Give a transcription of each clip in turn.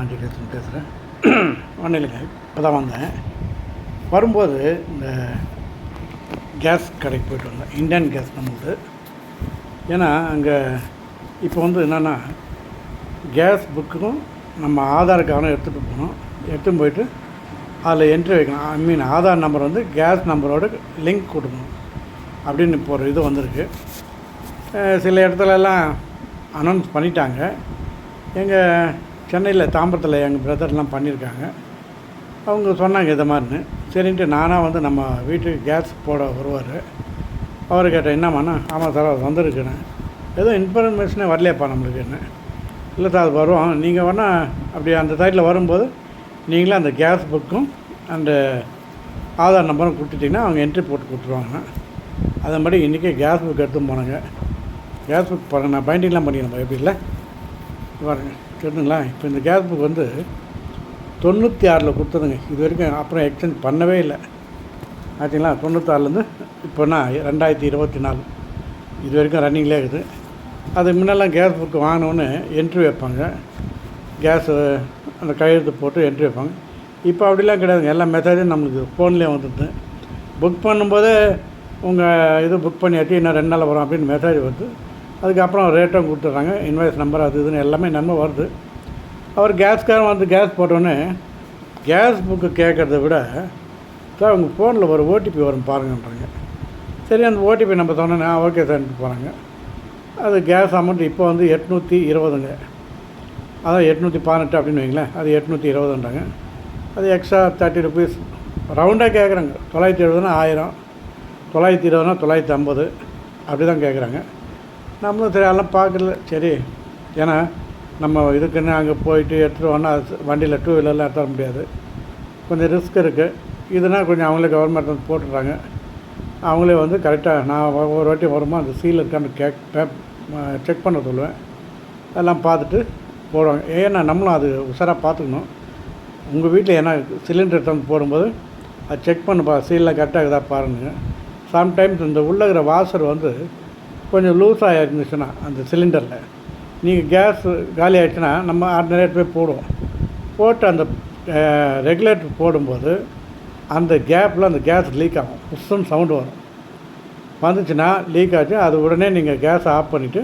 காஞ்சிகேசன் பேசுகிறேன் ஒன்றும் இல்லைங்க இப்போ தான் வந்தேன். வரும்போது இந்த கேஸ் கடைக்கு போயிட்டு வந்தேன். இண்டியன் கேஸ் நம்மளுது. ஏன்னா அங்கே இப்போ வந்து என்னென்னா கேஸ் புக்கும் நம்ம ஆதார் கார்டும் எடுத்துகிட்டு போகணும். எடுத்துன்னு போயிட்டு அதில் என்ட்ரி வைக்கணும். ஐ மீன் ஆதார் நம்பர் வந்து கேஸ் நம்பரோட லிங்க் கொடுக்கணும். அப்படின்னு இப்போ ஒரு இது வந்திருக்கு. சில இடத்துலலாம் அனௌன்ஸ் பண்ணிட்டாங்க. எங்கள் சென்னையில் தாம்பரத்தில் எங்கள் பிரதர்லாம் பண்ணியிருக்காங்க அவங்க சொன்னாங்க இதை மாதிரின்னு. சரின்ட்டு நானாக வந்து நம்ம வீட்டுக்கு கேஸ் போட வருவார். அவர் கேட்டேன் என்னம்மாண்ணா ஆமாம் சார் அவர் வந்திருக்குண்ணே ஏதோ இன்ஃபர்மேஷனே வரலையாப்பா நம்மளுக்கு என்ன? இல்லை சார் அது வரும். நீங்கள் வேணால் அப்படி அந்த சைட்டில் வரும்போது நீங்களே அந்த கேஸ் புக்கும் அந்த ஆதார் நம்பரும் கொடுத்துட்டிங்கன்னா அவங்க என்ட்ரி போட்டு கொடுத்துருவாங்க. அதன்படி இன்றைக்கே கேஸ் புக் எடுத்து போனாங்க. கேஸ் புக் பாருங்க நான் பைண்டிங்லாம் பண்ணிக்கிறேன் எப்படி இல்லை? பாருங்க. கேட்டுங்களா? இப்போ இந்த கேஸ் புக் வந்து தொண்ணூற்றி ஆறில் கொடுத்ததுங்க. இது வரைக்கும் அப்புறம் எக்ஸ்சேஞ்ச் பண்ணவே இல்லை. ஆச்சுங்களா? தொண்ணூத்தாறுலேருந்து இப்போனா ரெண்டாயிரத்தி இருபத்தி நாலு. இது வரைக்கும் ரன்னிங்லேயே இருக்குது. அது முன்னெல்லாம் கேஸ் புக்கு வாங்கினோன்னு என்ட்ரி வைப்பாங்க. கேஸு அந்த கையெழுத்து போட்டு என்ட்ரி வைப்பாங்க. இப்போ அப்படிலாம் கிடையாதுங்க. எல்லா மெசேஜும் நம்மளுக்கு ஃபோன்லேயே வந்துடுது. புக் பண்ணும்போதே உங்கள் இது புக் பண்ணியாச்சு இன்னும் ரெண்டு நாள் வரும் அப்படின்னு மெசேஜ் வந்து அதுக்கப்புறம் ரேட்டும் கொடுத்துட்றாங்க இன்வாய்ஸ் நம்பர் அது இதுன்னு எல்லாமே நன்மை வருது. அவர் கேஸ்காரன் வந்து கேஸ் போட்டோன்னே கேஸ் புக்கு கேட்குறத விட சார் உங்கள் ஃபோனில் ஒரு ஓடிபி வரும் பாருங்கன்றாங்க. சரி அந்த ஓடிபி நம்ம சொன்னோன்னே ஓகே சார்ன்ட்டு போகிறாங்க அது கேஸ் அமௌண்ட் இப்போ வந்து எட்நூற்றி இருபதுங்க. அதான் எட்நூற்றி பதினெட்டு அப்படின்னு வைங்களேன் அது எட்நூற்றி இருபதுன்றாங்க. அது எக்ஸ்ட்ரா தேர்ட்டி ருபீஸ் ரவுண்டாக கேட்குறாங்க. தொள்ளாயிரத்தி எழுபதுனா ஆயிரம் தொள்ளாயிரத்தி இருபதுனா தொள்ளாயிரத்தி ஐம்பது அப்படி தான் கேட்குறாங்க. நம்மளும் சரி அதெல்லாம் பார்க்கல சரி ஏன்னா நம்ம இதுக்குன்னு அங்கே போயிட்டு எடுத்துகிட்டு வரணும் அது வண்டியில் டூ வீலர்லாம் எடுத்து வர முடியாது. கொஞ்சம் ரிஸ்க் இருக்குது இதுனா கொஞ்சம் அவங்களே கவர்மெண்ட் வந்து போட்டுடுறாங்க. அவங்களே வந்து கரெக்டாக நான் ஒ- ஒரு வாட்டி வருமா அந்த சீல் இருக்கான்னு கேக் செக் பண்ண சொல்லுவேன். அதெல்லாம் பார்த்துட்டு போடுவாங்க. ஏன்னா நம்மளும் அது உஷாராக பார்த்துக்கணும். உங்கள் வீட்டில் ஏன்னா சிலிண்டர் எடுத்து வந்து போடும்போது அது செக் பண்ணுப்பா சீலில் கரெக்டாக இருக்குதா பாருங்கள் சம்டைம்ஸ் இந்த உள்ளகிற இருக்கிற வாசர் வந்து கொஞ்சம் லூஸாக இருந்துச்சுன்னா அந்த சிலிண்டரில். நீங்கள் கேஸ் காலி ஆகிடுச்சுன்னா நம்ம ஆர்டினரி போய் போடுவோம். போட்டு அந்த ரெகுலேட்டர் போடும்போது அந்த கேப்பில் அந்த கேஸ் லீக் ஆகும். புஷ்ஷுன்னு சவுண்டு வரும். வந்துச்சுன்னா லீக் ஆச்சு. அது உடனே நீங்கள் கேஸை ஆஃப் பண்ணிவிட்டு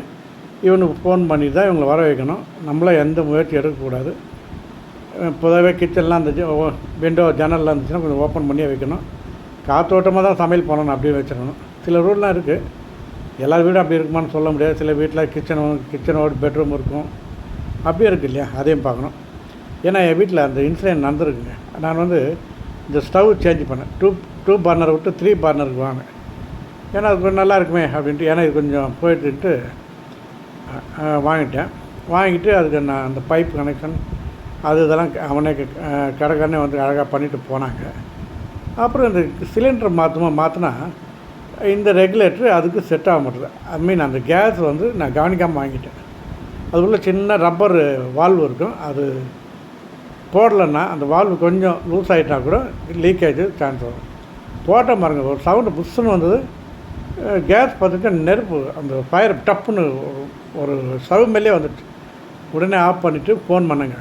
இவனுக்கு ஃபோன் பண்ணி தான் இவங்களை வர வைக்கணும். நம்மளாம் எந்த முயற்சி எடுக்கக்கூடாது. பொதுவாகவே கிச்சன்லாம் இருந்துச்சு விண்டோ ஜன்னல்லாம் இருந்துச்சுன்னா கொஞ்சம் ஓப்பன் பண்ணியே வைக்கணும். காற்றோட்டமாக தான் சமையல் பண்ணணும் அப்படின்னு வச்சிடணும் சில ரூல்லாம் இருக்குது எல்லா வீடும் அப்படி இருக்குமான்னு சொல்ல முடியாது. சில வீட்டில் கிச்சன் கிச்சனோட பெட்ரூம் இருக்கும். அப்படியே இருக்குது இல்லையா? அதையும் பார்க்கணும். ஏன்னா என் வீட்டில் அந்த இன்சிடென்ட் நடந்துருக்குங்க. நான் வந்து இந்த ஸ்டவ் சேஞ்ச் பண்ணேன். டூ டூ பர்னர் விட்டு த்ரீ பர்னருக்கு வாங்கினேன். ஏன்னா அது கொஞ்சம் நல்லா இருக்குமே அப்படின்ட்டு ஏன்னா இது கொஞ்சம் போயிட்டுன்ட்டு வாங்கிட்டேன். வாங்கிட்டு அதுக்கு நான் அந்த பைப் கனெக்ஷன் அது இதெல்லாம் அவனே கடைக்காரனே வந்து அழகாக பண்ணிட்டு போனாங்க. அப்புறம் இந்த சிலிண்டர் மாற்றுமா மாற்றினா இந்த ரெகுலேட்டர் அதுக்கு செட் ஆக மாட்டேது ஐ மீன் அந்த கேஸ் வந்து நான் கவனிக்காமல் வாங்கிட்டேன். அதுக்குள்ளே சின்ன ரப்பர் வால்வு இருக்கும். அது போடலைன்னா அந்த வால்வு கொஞ்சம் லூஸ் ஆகிட்டா கூட லீக்கேஜ் சான்ஸ் வரும். போட்ட பாருங்க ஒரு சவுண்டு புஷ்ஷுன்னு வந்தது. கேஸ் பார்த்துட்டு நெருப்பு அந்த ஃபயர் டப்புன்னு ஒரு- சவு மேலே வந்துடுச்சு உடனே ஆஃப் பண்ணிவிட்டு ஃபோன் பண்ணுங்க.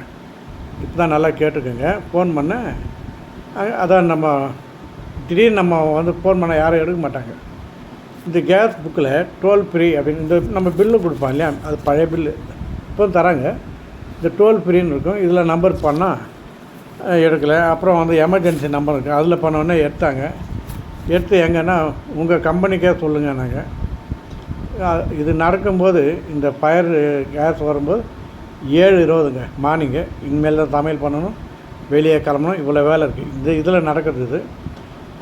இப்போ தான் நல்லா கேட்டுக்கோங்க. ஃபோன் பண்ணேன். அதான் நம்ம திடீர்னு நம்ம வந்து ஃபோன் பண்ண யாரும் எடுக்க மாட்டாங்க. இந்த கேஸ் புக்கில் டோல் ஃப்ரீ அப்படின்னு இந்த நம்ம பில்லு கொடுப்பான் இல்லையா? அது பழைய பில்லு இப்போ தராங்க. இந்த டோல் ஃப்ரீன்னு இருக்கும். இதில் நம்பர் பண்ணால் எடுக்கலை. அப்புறம் வந்து எமர்ஜென்சி நம்பர் இருக்குது அதில் பண்ணோடனே எடுத்தாங்க. எடுத்து எங்கன்னா உங்கள் கம்பெனிக்கே சொல்லுங்கள் நாங்கள் இது நடக்கும்போது இந்த ஃபயர் கேஸ் வரும்போது ஏழு இருபதுங்க. மார்னிங்கு இனிமேல் தான் சமையல் பண்ணணும். வெளியே கிளம்பணும். இவ்வளோ வேலை இருக்குது இந்த இதில் நடக்கிறது இது.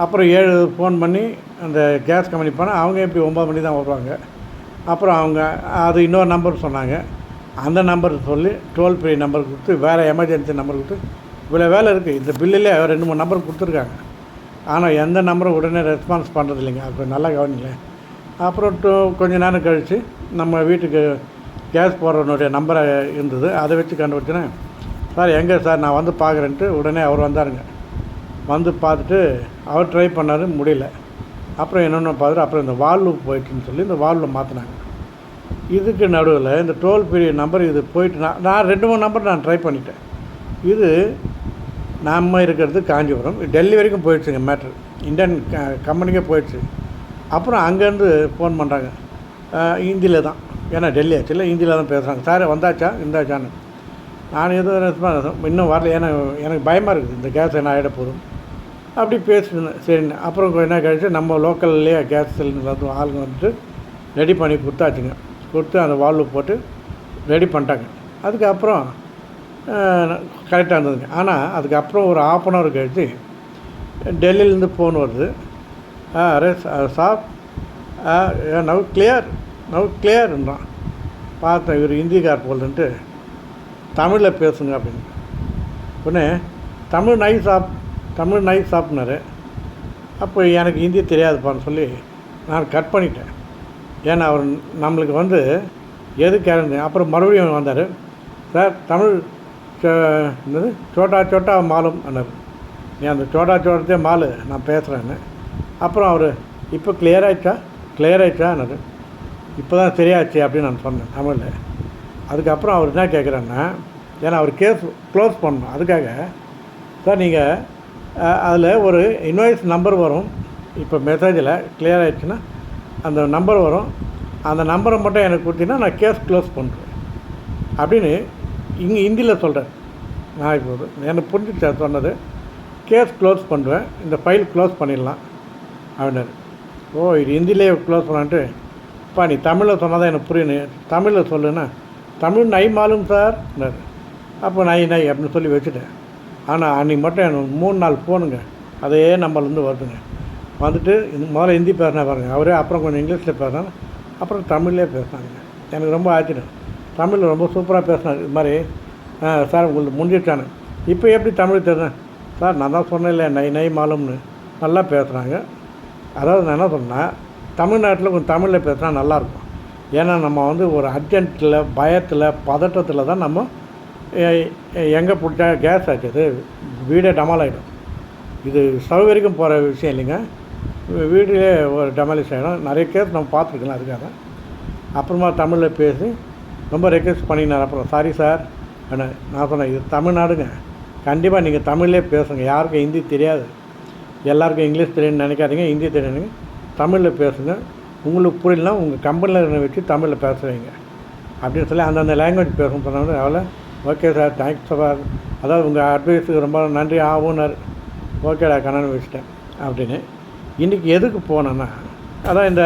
அப்புறம் ஏழு ஃபோன் பண்ணி அந்த கேஸ் கம்பெனி போனால் அவங்க எப்படி ஒம்பது மணி தான் வருவாங்க. அப்புறம் அவங்க அது இன்னொரு நம்பர் சொன்னாங்க. அந்த நம்பர் சொல்லி டோல் ஃப்ரீ நம்பர் கொடுத்து வேறு எமர்ஜென்சி நம்பர் கொடுத்து இவ்வளோ வேலை இருக்குது இந்த பில்லுலே ரெண்டு மூணு நம்பர் கொடுத்துருக்காங்க. ஆனால் எந்த நம்பரும் உடனே ரெஸ்பான்ஸ் பண்ணுறது இல்லைங்க. அது கொஞ்சம் நல்லா கவனிங்களேன். அப்புறம் டூ கொஞ்ச நேரம் கழித்து நம்ம வீட்டுக்கு கேஸ் போடுறவனுடைய நம்பரை இருந்தது. அதை வச்சு கண்டுபிடிச்சினேன் சார் எங்கே சார்? நான் வந்து பார்க்குறேன்ட்டு உடனே அவர் வந்தாருங்க. வந்து பார்த்துட்டு அவர் ட்ரை பண்ணார் முடியல. அப்புறம் என்னென்ன பார்த்துட்டு அப்புறம் இந்த வால்வு போயிட்டுன்னு சொல்லி இந்த வால்வில் மாற்றினாங்க இதுக்கு நடுவில் இந்த டோல் ஃப்ரீ நம்பர் இது போயிட்டு நான் நான் ரெண்டு மூணு நம்பர் நான் ட்ரை பண்ணிட்டேன். இது நம்ம இருக்கிறது காஞ்சிபுரம் டெல்லி வரைக்கும் போயிடுச்சுங்க மேட்ரு இந்தியன் க கம்பெனிக்கே போயிடுச்சு. அப்புறம் அங்கேருந்து ஃபோன் பண்ணுறாங்க ஹிந்தியில் தான். ஏன்னா டெல்லி ஆச்சுல ஹிந்தியில் தான் பேசுகிறாங்க சார் வந்தாச்சா? இருந்தாச்சான்னு. நான் எதுவும் இன்னும் வரல. ஏன்னா எனக்கு பயமாக இருக்குது. இந்த கேஸ் என்ன ஆகிட போதும் அப்படி பேசினேன். சரிண்ணே. அப்புறம் கொஞ்ச நேரம் கழிச்சு நம்ம லோக்கல்லையே கேஸ் சிலிண்டர் வந்து ஆளுங்க வந்துட்டு ரெடி பண்ணி கொடுத்தாச்சுங்க. கொடுத்து அந்த வால்வு போட்டு ரெடி பண்ணிட்டாங்க. அதுக்கப்புறம் கரெக்டாக இருந்ததுங்க. ஆனால் அதுக்கப்புறம் ஒரு ஆஃப் அன் ஹவர் கழிச்சு டெல்லியிலேருந்து ஃபோன் வருது. அரே சாப் நவ் கிளியர் நவ் கிளியர்ன்றான் பார்த்தேன் இவர் ஹிந்திக்கார் போலன்ட்டு. தமிழில் பேசுங்க அப்படின்னு. உடனே தமிழ் நைஸ் சாப் தமிழ் நை சாப்பிட்னாரு. அப்போ எனக்கு ஹிந்தி தெரியாதுப்பான்னு சொல்லி நான் கட் பண்ணிட்டேன். ஏன்னா அவர் நம்மளுக்கு வந்து எது கேரண்டு? அப்புறம் மறுபடியும் வந்தார். சார் தமிழ் சோ- என்னது? சோட்டா சோட்டா மாலும் அண்ணார் நீ அந்த சோட்டா சோட்டத்தே மாலு? நான் பேசுகிறேன்னு அப்புறம் அவர் இப்போ கிளியர் ஆயிடுச்சா? கிளியர் ஆயிடுச்சான்னு இப்போ தான் சரியாச்சு அப்படின்னு நான் சொன்னேன் தமிழில். அதுக்கப்புறம் அவர் என்ன கேட்குறேன்னா ஏன்னா அவர் கேஸ் க்ளோஸ் பண்ணணும். அதுக்காக சார் நீங்கள் அதில் ஒரு இன்வாய்ஸ் நம்பர் வரும். இப்போ மெசேஜில் கிளியர் ஆகிடுச்சுன்னா அந்த நம்பர் வரும். அந்த நம்பரை மட்டும் எனக்கு கொடுத்தீங்கன்னா நான் கேஸ் க்ளோஸ் பண்ணுறேன் அப்படின்னு இங்கே ஹிந்தியில் சொல்கிறேன் நான் இப்போது எனக்கு புரிஞ்சு சொன்னது? கேஸ் க்ளோஸ் பண்ணுவேன் இந்த ஃபைல் க்ளோஸ் பண்ணிடலாம். அப்படின்னாரு. ஓ இது ஹிந்திலே க்ளோஸ் பண்ணான்ட்டு. இப்போ நீ தமிழில் சொன்னால் தான் எனக்கு புரியணும் தமிழில் சொல்லுன்னா தமிழ் நை மாலும் சார் அப்போ நை நை அப்படின்னு சொல்லி வச்சுட்டேன். ஆனால் அன்றைக்கி மட்டும் எனக்கு மூணு நாள் ஃபோனுங்க அதே நம்பர்லேருந்து வருதுங்க. வந்துட்டு இந்த முதல்ல ஹிந்தி பேசினா பாருங்க. அவரே அப்புறம் கொஞ்சம் இங்கிலீஷில் பேசினாங்க அப்புறம் தமிழ்லேயே பேசினாங்க எனக்கு ரொம்ப ஆச்சரியம். தமிழில் ரொம்ப சூப்பராக பேசினார். இது மாதிரி சார் உங்களுக்கு முடிஞ்சிட்டானு இப்போ எப்படி தமிழ் தெரிஞ்சேன் சார் நான் தான் சொன்னேன் இல்லை நை நை மாலும்னு. நல்லா பேசுகிறாங்க அதாவது நான் என்ன சொன்னேன் தமிழ்நாட்டில் கொஞ்சம் தமிழில் பேசினா நல்லாயிருக்கும் ஏன்னா நம்ம வந்து ஒரு அர்ஜென்ட்டில் பயத்தில் பதட்டத்தில் தான் நம்ம எங்கே பிடிச்சா கேஸ் ஆச்சுது வீடே டமால் ஆகிடும் இது ஸ்டவ் வரைக்கும் போகிற விஷயம் இல்லைங்க. வீ- வீட்டிலே ஒரு டெமாலிஷ் ஆகிடும் நிறைய கேஸ் நம்ம பார்த்துருக்கலாம் அதுக்காக. தான் அப்புறமா தமிழில் பேசி ரொம்ப ரெக்வெஸ்ட் பண்ணினார். அப்புறம் சாரி சார் நான் சொன்னேன் இது தமிழ்நாடுங்க. கண்டிப்பாக நீங்கள் தமிழ்லே பேசுங்க. யாருக்கும் ஹிந்தி தெரியாது. எல்லாருக்கும் இங்கிலீஷ் தெரியும்னு நினைக்காதீங்க. ஹிந்தி தெரியுங்க தமிழில் பேசுங்க. உங்களுக்கு புரியலனா உங்கள் கம்பெனியில் வச்சு தமிழில் பேசுவீங்க அப்படின்னு சொல்லி அந்தந்த லாங்குவேஜ் பேசணும் சொன்னாங்க அவ்வளோ ஓகே சார் தேங்க்ஸ் சார் அதாவது உங்கள் அட்வைஸுக்கு ரொம்ப நன்றி. ஆகும்னார் ஓகேடா கண்ணன் வச்சுட்டேன் அப்படின்னு. இன்றைக்கி எதுக்கு போனேன்னா அதான் இந்த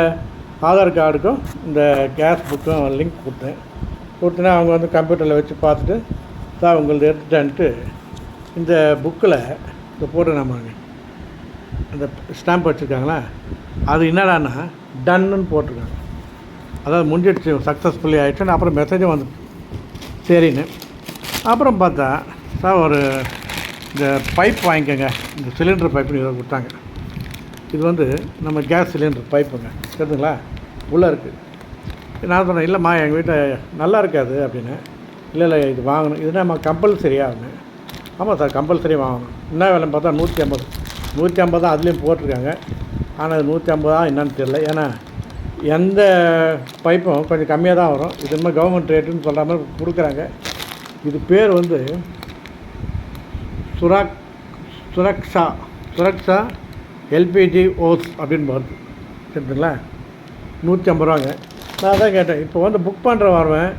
ஆதார் கார்டுக்கும் இந்த கேஸ் புக்கும் லிங்க் கொடுத்தேன். கொடுத்தேன்னா அவங்க வந்து கம்ப்யூட்டரில் வச்சு பார்த்துட்டு சார் உங்களது எடுத்துட்டேன்ட்டு இந்த புக்கில் இந்த போட்டு நம்ம அந்த ஸ்டாம்ப் வச்சுருக்காங்களா? அது என்னடான்னா டன்னுன்னு போட்டிருக்காங்க. அதாவது முடிஞ்சிடுச்சு சக்ஸஸ்ஃபுல்லி ஆகிடுச்சுன்னு அப்புறம் மெசேஜும் வந்து சரின்னு. அப்புறம் பார்த்தா சார் ஒரு இந்த பைப் வாங்கிக்கோங்க. இந்த சிலிண்டர் பைப்புன்னு இதை கொடுத்தாங்க. இது வந்து நம்ம கேஸ் சிலிண்டர் பைப்புங்க சரிங்களா உள்ளே இருக்குது நான் சொன்னேன் இல்லைம்மா எங்கள் வீட்டை நல்லா இருக்காது அப்படின்னு. இல்லை இல்லை இது வாங்கணும். இது நம்ம கம்பல்சரியா அப்படின்னு. ஆமாம் சார் கம்பல்சரி வாங்கணும். என்ன விலைன்னு பார்த்தா நூற்றி ஐம்பது. நூற்றி ஐம்பது தான் அதுலேயும் போட்டிருக்காங்க. ஆனால் அது நூற்றி தான் என்னன்னு தெரியல. ஏன்னா எந்த பைப்பும் கொஞ்சம் கம்மியாக தான் வரும். இது மாதிரி கவர்மெண்ட் ரேட்டுன்னு சொல்கிற மாதிரி கொடுக்குறாங்க. இது பேர் வந்து சுராக் சுரக்ஷா சுரக்ஷா எல்பிஜி ஓஸ் அப்படின்னு வருது. சரிங்களா நூற்றி ஐம்பது ரூபாங்க நான் தான் கேட்டேன் இப்போ வந்து புக் பண்ணுற வருவேன்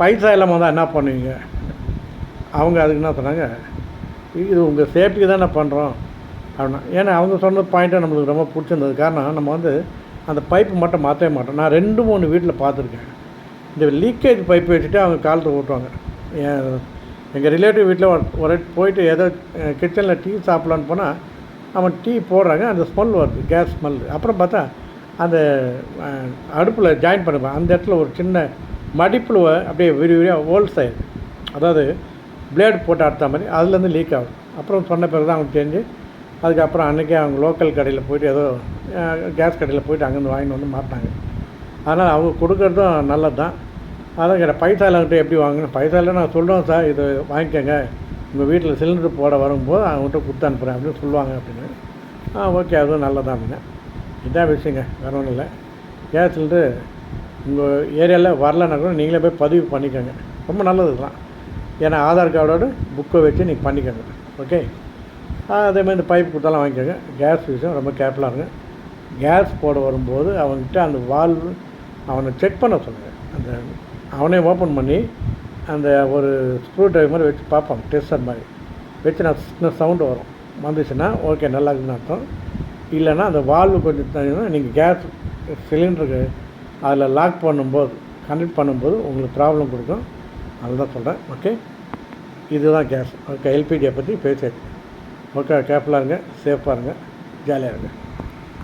பைசா இல்லாமல் தான் என்ன பண்ணுவீங்க? அவங்க அதுக்கு என்ன சொன்னாங்க இது உங்கள் சேஃப்டிக்கு தான் நான் பண்ணுறோம் அப்படின்னா ஏன்னா அவங்க சொன்ன பாயிண்ட்டாக நம்மளுக்கு ரொம்ப பிடிச்சிருந்தது. காரணம் நம்ம வந்து அந்த பைப்பு மட்டும் மாற்றவே மாட்டோம். நான் ரெண்டு மூணு வீட்டில் பார்த்துருக்கேன். இந்த லீக்கேஜ் பைப் வச்சுட்டு அவங்க காலத்தை ஓட்டுவாங்க. எங்கள் ரிலேட்டிவ் வீட்டில் ஒரு ஒரு போயிட்டு ஏதோ கிச்சனில் டீ சாப்பிட்லான்னு போனால் அவன் டீ போடுறாங்க அந்த ஸ்மெல் வருது கேஸ் ஸ்மெல் அப்புறம் பார்த்தா அந்த அடுப்பில் ஜாயின் பண்ணுவேன் அந்த இடத்துல ஒரு சின்ன மடிப்புழுவை அப்படியே விரி விரியாக ஹோல் ஆயிடுது அதாவது பிளேடு போட்டு அடுத்த மாதிரி அதுலேருந்து லீக் ஆகும். அப்புறம் சொன்ன பிறகு தான் அவங்க தெரிஞ்சு அதுக்கப்புறம் அன்றைக்கே அவங்க லோக்கல் கடையில் போயிட்டு ஏதோ கேஸ் கடையில் போயிட்டு அங்கேருந்து வாங்கிட்டு வந்து மாட்டினாங்க. அதனால் அவங்க கொடுக்குறதும் நல்லது தான் அதான் கேட்டேன் பைசா எப்படி வாங்கணும்? பைசா இல்லை நான் சொல்கிறோம் சார் இது வாங்கிக்கோங்க. உங்கள் வீட்டில் சிலிண்டர் போட வரும்போது அவங்ககிட்ட கொடுத்து அனுப்புகிறேன் அப்படின்னு சொல்லுவாங்க அப்படின்னு. ஆ ஓகே அதுவும் நல்லதான் அப்படின்னு இதான் விஷயங்க வேறு ஒன்றும் இல்லை. கேஸ் சிலிண்டர் உங்கள் ஏரியாவில் வரலன்னா கூட நீங்களே போய் பதிவு பண்ணிக்கோங்க. ரொம்ப நல்லது தான். ஏன்னா ஆதார் கார்டோட புக்கை வச்சு நீங்கள் பண்ணிக்கோங்க. ஓகே? அதே மாதிரி இந்த பைப் கொடுத்தாலும் வாங்கிக்கோங்க. கேஸ் விஷயம் ரொம்ப கேர்ஃபுல்லாக இருங்க கேஸ் போட வரும்போது அவன்கிட்ட அந்த வால்வு அவனை செக் பண்ண சொல்லுங்கள் அந்த அவனே ஓப்பன் பண்ணி அந்த ஒரு ஸ்க்ரூ ட்ரைவர் மாதிரி வச்சு பார்ப்பான் டெஸ்டர் மாதிரி. வச்சு நான் சின்ன சவுண்டு வரும். வந்துச்சுன்னா ஓகே நல்லா இருக்குன்னு அர்த்தம். இல்லைன்னா அந்த வால்வு கொஞ்சம் தனியாக நீங்கள் கேஸ் சிலிண்டருக்கு அதில் லாக் பண்ணும்போது கனெக்ட் பண்ணும்போது உங்களுக்கு ப்ராப்ளம் கொடுக்கும். அதுதான் சொல்கிறேன் ஓகே இதுதான் கேஸ் ஓகே எல்பிஜியை பற்றி பேசியாச்சு. ஓகே கேர்ஃபுல்லாக இருங்க சேஃபாக இருங்க ஜாலியாக இருங்க.